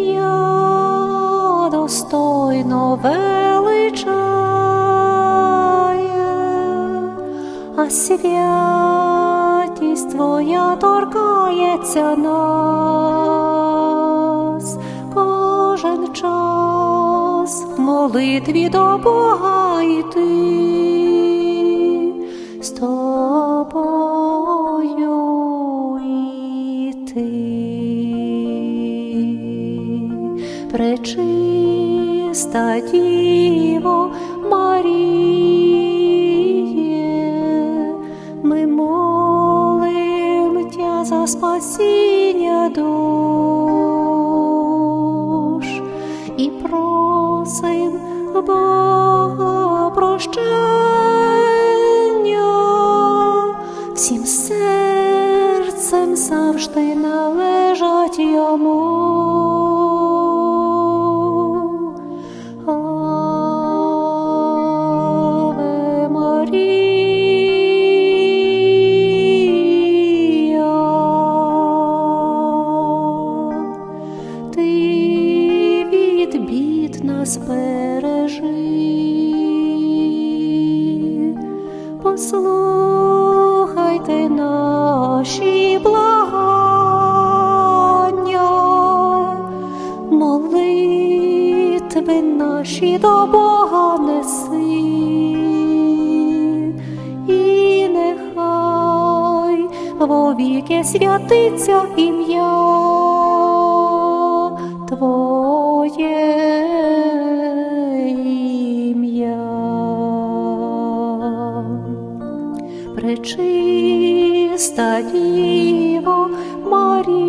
ім'я достойно величає, а святість твоя торкається нас кожен час в молитві до Бога йти з тобою. Пречиста Діво Маріє, ми молим Тя за спасіння душ і просим Бога прощення, всім серцем завжди належать йому. Нас послухайте наші благання, молитви наші до Бога неси, і нехай вовіки святиться ім'я Твоє Пречиста Діво Маріє,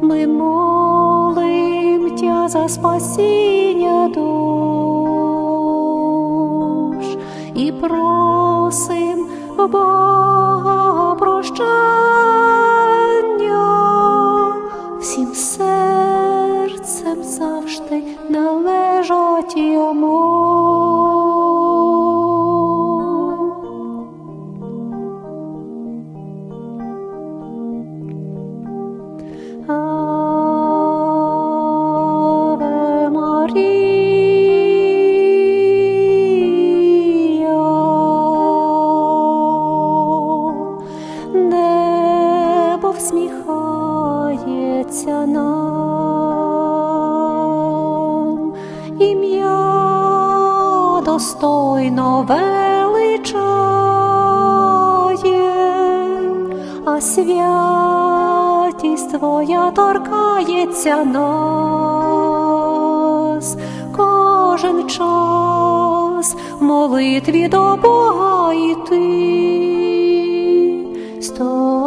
ми молим Тя за спасіння душ і просим Бога прощення, всім серцем всміхається нам, ім'я достойно величає, а святість Твоя торкається нас. Кожен час молитві до Бога йти. З тобою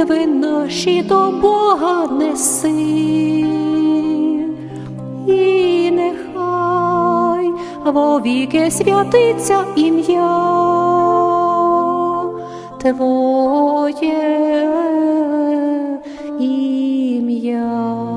молитви наші до Бога неси, і нехай вовіки святиться ім'я Твоє ім'я.